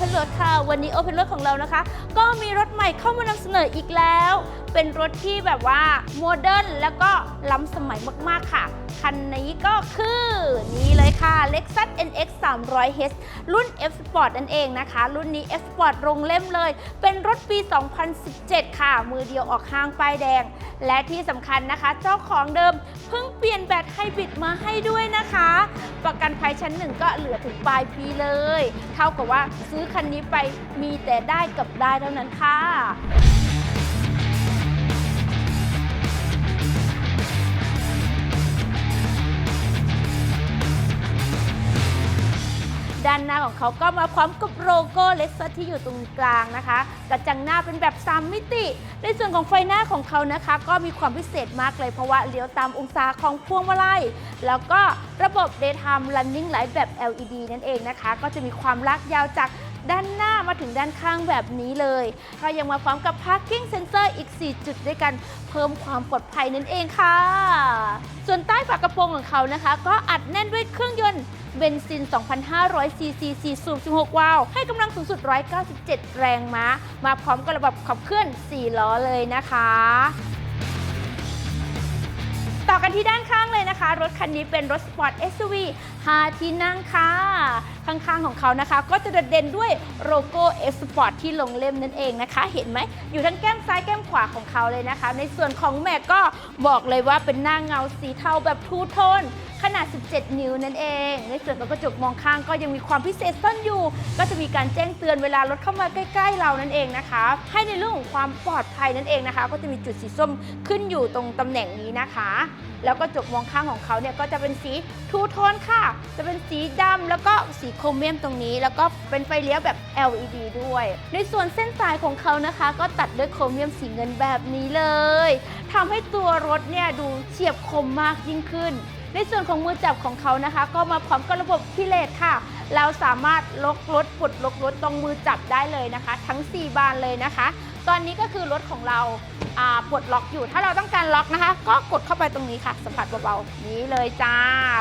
Open Road ค่ะ วันนี้ Open Road ของเรานะคะ ก็มีรถใหม่เข้ามานำเสนออีกแล้วเป็นรถที่แบบว่าโมเดิร์นแล้วก็ล้ำสมัยมากๆค่ะ คันนี้ก็คือนี่เลยค่ะ Lexus NX 300H รุ่น F Sport นั่นเองนะคะ รุ่นนี้ F Sport ลงเล่มเลย เป็นรถปี 2017 ค่ะ มือเดียวออกห้างป้ายแดง และที่สำคัญนะคะ เจ้าของเดิมเพิ่งเปลี่ยนแบตไฮบริดมาให้ด้วยนะคะ ประกันภัยชั้นหนึ่งก็เหลือถึงปลายปีเลย เท่ากับว่าซื้อคันนี้ไปมีแต่ได้กับได้เท่านั้นค่ะ ด้านหน้าของเขาก็มาพร้อมกับโลโก้เลสเซอร์ที่อยู่ตรงกลางนะคะกระจังหน้าเป็นแบบ 3 มิติ ในส่วนของไฟหน้าของเขานะคะ ก็มีความพิเศษมากเลยเพราะว่าเลี้ยวตามองศาของพวงมาลัยแล้วก็ระบบ Daytime Running Light แบบ LED นั่นเองนะคะ ก็จะมีความลากยาวจาก ด้านหน้ามาถึงด้านข้างแบบนี้เลยก็ยังมาพร้อมกับ Parking Sensor อีก 4 จุดด้วยกันเพิ่มความปลอดภัยนั่นเองค่ะ ส่วนใต้ฝากระโปรงของเขานะคะ ก็อัดแน่นด้วยเครื่องยนต์เบนซิน 2,500 ซีซี4สูบ 16 วาล์ว ให้กำลังสูงสุด 197 แรงม้า มาพร้อมกับระบบขับเคลื่อน 4 ล้อเลยนะคะ ต่อกันที่ด้านข้างเลยนะคะ รถคันนี้เป็นรถสปอร์ต SUV 5 ที่นั่งค่ะ ข้างๆของเขานะคะ ก็จะโดดเด่นด้วยโลโก้ F Sport ที่ลงเล่มนั่นเองนะคะ เห็นไหม อยู่ทั้งแก้มซ้ายแก้มขวาของเขาเลยนะคะ ในส่วนของแม็กก็บอกเลยว่าเป็นหน้าเงาสีเทาแบบทูโทนขนาด 17 นิ้วนั่นเอง ในส่วนของกระจกมองข้างก็ยังมีความพิเศษซ่อนอยู่ ก็จะมีการแจ้งเตือนเวลารถเข้ามาใกล้ ๆ เรานั่นเองนะคะ ให้ในเรื่องของความปลอดภัยนั่นเองนะคะ ก็จะมีจุดสีส้มขึ้นอยู่ตรงตำแหน่งนี้นะคะ แล้วก็กระจกมองข้างของเขาเนี่ยก็จะเป็นสีทูโทนค่ะจะเป็นสีดำแล้วก็สีโครเมียมตรงนี้ แล้วก็เป็นไฟเลี้ยวแบบ LED ด้วย ในส่วนเส้นสายของเขานะคะ ก็ตัดด้วยโครเมียมสีเงินแบบนี้เลยทำให้ตัวรถเนี่ยดูเฉียบคมมากยิ่งขึ้น ในส่วนของมือจับของเขานะคะ ก็มาพร้อมกับระบบพิเลตค่ะ เราสามารถล็อกรถปลดล็อกรถตรงมือจับได้เลยนะคะ ทั้ง 4 บานเลยนะคะ ตอนนี้ก็คือรถของเราอ่า ปลดล็อกอยู่ ถ้าเราต้องการล็อกนะคะ ก็กดเข้าไปตรงนี้ค่ะ สัมผัสเบาๆนี้เลยจ้า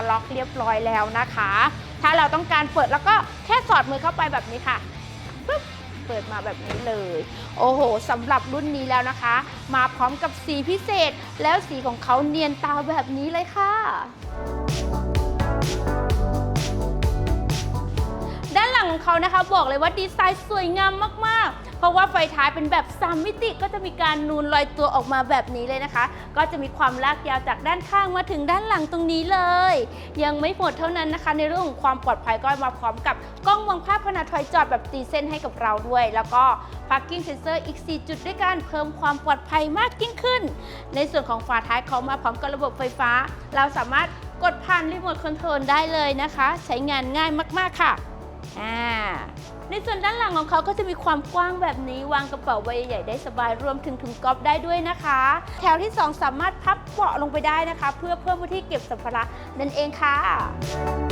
ล็อกเรียบร้อยแล้วนะคะ ถ้าเราต้องการเปิดแล้วก็แค่สอดมือเข้าไปแบบนี้ค่ะปึ๊บเปิดมาแบบนี้เลย โอ้โหสำหรับรุ่นนี้แล้วนะคะ มาพร้อมกับสีพิเศษ แล้วสีของเขาเนียนตาแบบนี้เลยค่ะ ของเขานะคะ บอกเลยว่าดีไซน์สวยงามมากๆ เพราะว่าไฟท้ายเป็นแบบ3มิติก็จะมีการนูนลอยตัวออกมาแบบนี้เลยนะคะ ก็จะมีความลากยาวจากด้านข้างมาถึงด้านหลังตรงนี้เลย ยังไม่หมดเท่านั้นนะคะ ในเรื่องของความปลอดภัยก็มาพร้อมกับกล้องมองภาพขณะถอยจอดแบบตีเส้นให้กับเราด้วย แล้วก็ parking sensor อีก 4 จุดด้วยกันเพิ่มความปลอดภัยมากยิ่งขึ้น ในส่วนของฝาท้ายเขามาพร้อมกับระบบไฟฟ้า เราสามารถกดผ่านรีโมทคอนโทรลได้เลยนะคะ ใช้งานง่ายมาก ๆ ค่ะ อ่าในส่วนด้านหลังของเขาก็จะมีความกว้างแบบนี้ วางกระเป๋าใบใหญ่ได้สบายรวมถึงถุงก๊อฟได้ด้วยนะคะ แถวที่ 2 สามารถพับเบาะลงไปได้นะคะ เพื่อเพิ่มพื้นที่เก็บสัมภาระนั่นเองค่ะ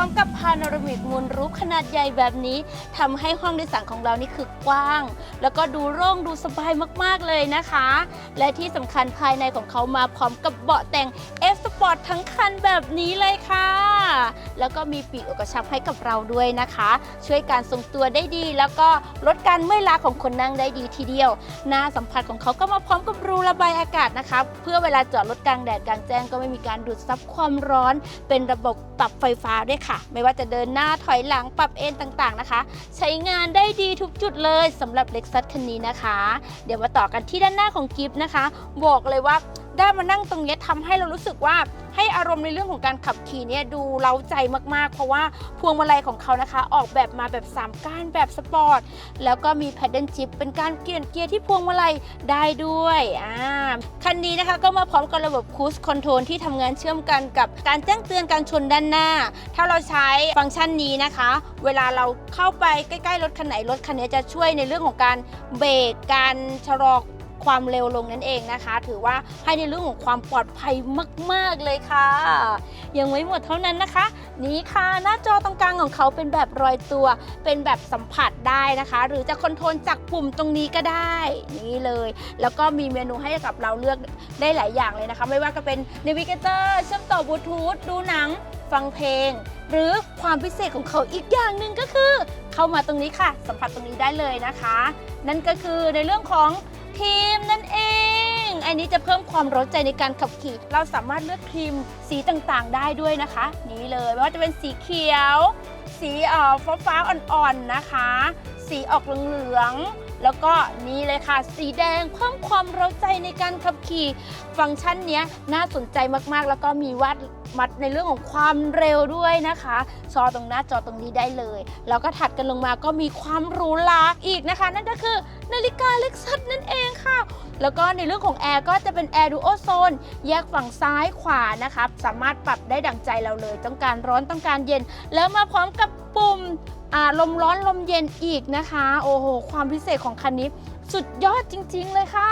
ร้อมกับพาโนรามิกมูลรูปขนาดใหญ่แบบนี้ทำให้ห้องโดยสารของเรานี่คือกว้าง แล้วก็ดูโล่งดูสบายมากๆเลยนะคะ และที่สำคัญภายในของเขามาพร้อมกับเบาะแต่ง F Sport ทั้งคันแบบนี้เลยค่ะ แล้วก็มีปีกอกกระชับให้กับเราด้วยนะคะ ช่วยการทรงตัวได้ดี แล้วก็ลดการเมื่อยล้าของคนนั่งได้ดีทีเดียวหน้าสัมผัสของเขาก็มาพร้อมกับรูระบายอากาศนะคะเพื่อเวลาจอดรถกลางแดดกลางแจ้งก็ไม่มีการดูดซับความร้อน เป็นระบบปรับไฟฟ้าด้วยค่ะไม่ว่าจะเดินหน้าถอยหลังปรับเอนต่างๆนะคะ ใช้งานได้ดีทุกจุดเลยสำหรับ Lexus คันนี้นะคะ เดี๋ยวมาต่อกันที่ด้านหน้าของกิฟต์นะคะ บอกเลยว่า ได้มานั่งตรงนี้ยทำให้เรารู้สึกว่าให้อารมณ์ในเรื่องของการขับขี่เนี่ยดูเล้าใจมากๆ เพราะว่าพวงมาลัยของเขานะคะ ออกแบบมาแบบ3ก้านแบบสปอร์ตแล้วก็มี Paddle Shift เป็นการเกียร์เกียร์ที่พวงมาลัยได้ด้วยอ่าคันนี้นะคะก็มาพร้อมกับระบบ Cruise Control ที่ทำงานเชื่อมกันกับการแจ้งเตือนการชนด้านหน้า ถ้าเราใช้ฟังก์ชันนี้นะคะ เวลาเราเข้าไปใกล้ๆรถคันไหนรถคันนี้จะช่วยในเรื่องของการเบรกการชะลอ ความเร็วลงนั่นเองนะคะ ถือว่าให้ในเรื่องของความปลอดภัยมาก ๆ เลยค่ะ ยังไม่หมดเท่านั้นนะคะ นี่ค่ะหน้าจอตรงกลางของเขาเป็นแบบรอยตัว เป็นแบบสัมผัสได้นะคะ หรือจะคอนโทรลจากปุ่มตรงนี้ก็ได้นี่เลย แล้วก็มีเมนูให้กับเราเลือกได้หลายอย่างเลยนะคะ ไม่ว่าจะเป็น Navigator เชื่อมต่อบลูทูธดูหนังฟังเพลง หรือความพิเศษของเขาอีกอย่างหนึ่งก็คือ เข้ามาตรงนี้ค่ะ สัมผัสตรงนี้ได้เลยนะคะ นั่นก็คือในเรื่องของ ทีมนั่นเอง อันนี้จะเพิ่มความร้อนใจในการขับขี่ เราสามารถเลือกทีมสีต่างๆ ได้ด้วยนะคะ นี่เลยไม่ว่าจะเป็นสีเขียว สีเอ่อฟ้าฟ้าๆอ่อนๆนะคะ สีออกเหลืองๆแล้วก็นี่เลยค่ะ สีแดงเพิ่มความร้าใจในการขับขี่ ฟังก์ชันเนี้ยน่าสนใจมากๆ แล้วก็มีวัด มัดในเรื่องของความเร็วด้วยนะคะ จอตรงหน้าจอตรงนี้ได้เลย แล้วก็ถัดกันลงมาก็มีความหรูหราอีกนะคะ นั่นก็คือนาฬิกาเล็กซัสนั่นเองค่ะ แล้วก็ในเรื่องของแอร์ก็จะเป็นแอร์ดูโอโซนแยกฝั่งซ้ายขวานะคะสามารถปรับได้ดั่งใจเราเลย ต้องการร้อนต้องการเย็น แล้วมาพร้อมกับปุ่มลมร้อนลมเย็นอีกนะคะ โอ้โห ความพิเศษของคันนี้สุดยอดจริง ๆ เลยค่ะ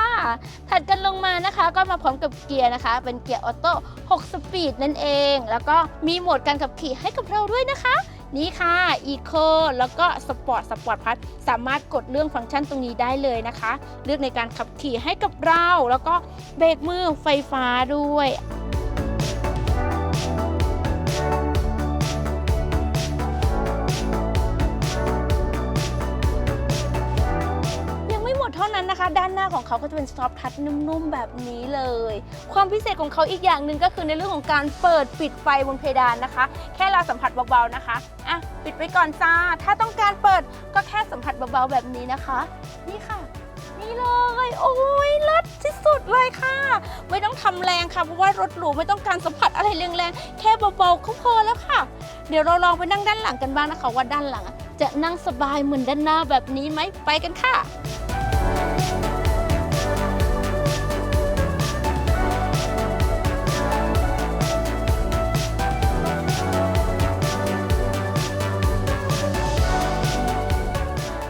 ถัดกันลงมานะคะ ก็มาพร้อมกับเกียร์นะคะ เป็นเกียร์ออโต้ 6 สปีดนั่นเอง แล้วก็มีโหมดการขับขี่ให้กับเราด้วยนะคะ นี่ค่ะ Eco แล้วก็ Sport Sport Plus สามารถกดเรื่องฟังก์ชันตรงนี้ได้เลยนะคะ เลือกในการขับขี่ให้กับเรา แล้วก็เบรกมือไฟฟ้าด้วย เท่านั้นนะคะ ด้านหน้าของเขาก็จะเป็นซอฟทัชนุ่มๆแบบนี้เลย ความพิเศษของเขาอีกอย่างหนึ่งก็คือในเรื่องของการเปิดปิดไฟบนเพดานนะคะ แค่เราสัมผัสเบาๆนะคะอะปิดไว้ก่อนจ้า ถ้าต้องการเปิดก็แค่สัมผัสเบาๆแบบนี้นะคะ นี่ค่ะ นี่เลย โอ้ยเลิศที่สุดเลยค่ะ ไม่ต้องทำแรงค่ะเพราะว่ารถหรูไม่ต้องการสัมผัสอะไรแรงๆแค่เบาๆก็พอแล้วค่ะ เดี๋ยวเราลองไปนั่งด้านหลังกันบ้างนะคะว่าด้านหลังจะนั่งสบายเหมือนด้านหน้าแบบนี้ไหมไปกันค่ะ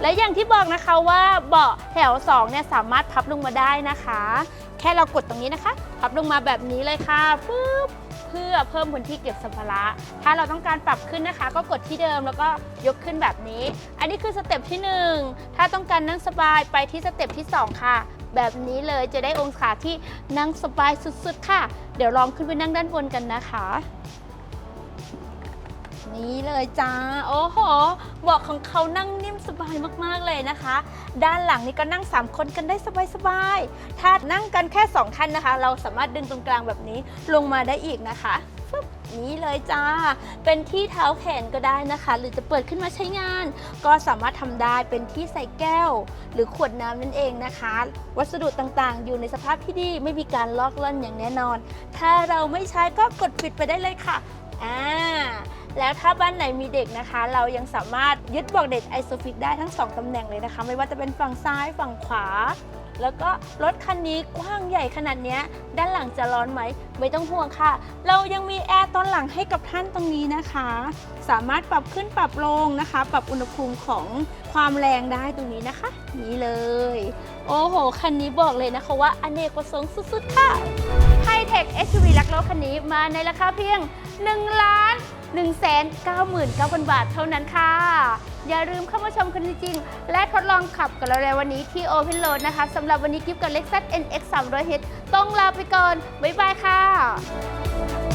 และอย่างที่บอกนะคะว่าเบาะแถว2เนี่ยสามารถพับลงมาได้นะคะ แค่เรากดตรงนี้นะคะ พับลงมาแบบนี้เลยค่ะปึ๊บเพื่อเพิ่มพื้นที่เก็บสัมภาระ ถ้าเราต้องการปรับขึ้นนะคะ ก็กดที่เดิมแล้วก็ยกขึ้นแบบนี้ อันนี้คือสเต็ปที่ 1 ถ้าต้องการนั่งสบายไปที่สเต็ปที่ 2 ค่ะ แบบนี้เลยจะได้องศาที่นั่งสบายสุดๆ ค่ะ เดี๋ยวลองขึ้นไปนั่งด้านบนกันนะคะ นี่เลยจ้า โอ้โหเบาะของเขานั่งนิ่มสบายมากๆเลยนะคะ ด้านหลังนี่ก็นั่ง 3 คนกันได้สบายๆ ถ้านั่งกันแค่ 2 ท่านนะคะ เราสามารถดึงตรงกลางแบบนี้ลงมาได้อีกนะคะนี่เลยจ้า เป็นที่เท้าแขนก็ได้นะคะ หรือจะเปิดขึ้นมาใช้งาน ก็สามารถทำได้เป็นที่ใส่แก้ว หรือขวดน้ำนั่นเองนะคะ วัสดุต่างๆ อยู่ในสภาพที่ดีไม่มีการลอกล่อนอย่างแน่นอน ถ้าเราไม่ใช้ก็กดปิดไปได้เลยค่ะ อ่า แล้วถ้าบ้านไหนมีเด็กนะคะ เรายังสามารถยึดบอกเด็กไอโซฟิกได้ทั้ง 2ตำแหน่งเลยนะคะ ไม่ว่าจะเป็นฝั่งซ้ายฝั่งขวา แล้วก็รถคันนี้กว้างใหญ่ขนาดนี้ด้านหลังจะร้อนไหม ไม่ต้องห่วงค่ะ เรายังมีแอร์ตอนหลังให้กับท่านตรงนี้นะคะ สามารถปรับขึ้นปรับลงนะคะ ปรับอุณหภูมิของความแรงได้ตรงนี้นะคะ นี่เลย โอ้โห คันนี้บอกเลยนะคะว่าอเนกประสงค์สุดๆค่ะ ไฮเทค SUV ลักโลกคันนี้มาในราคาเพียง 1 ล้าน1 9 9 0 0 0 บาทเท่านั้นค่ะ อย่าลืมเข้ามาชมคันจริง และทดลองขับกันเราในวันนี้ที่ Open Road นะคะสำหรับวันนี้กิฟกับ Lexus NX 300H ต้องลาไปก่อน บ๊ายบายค่ะ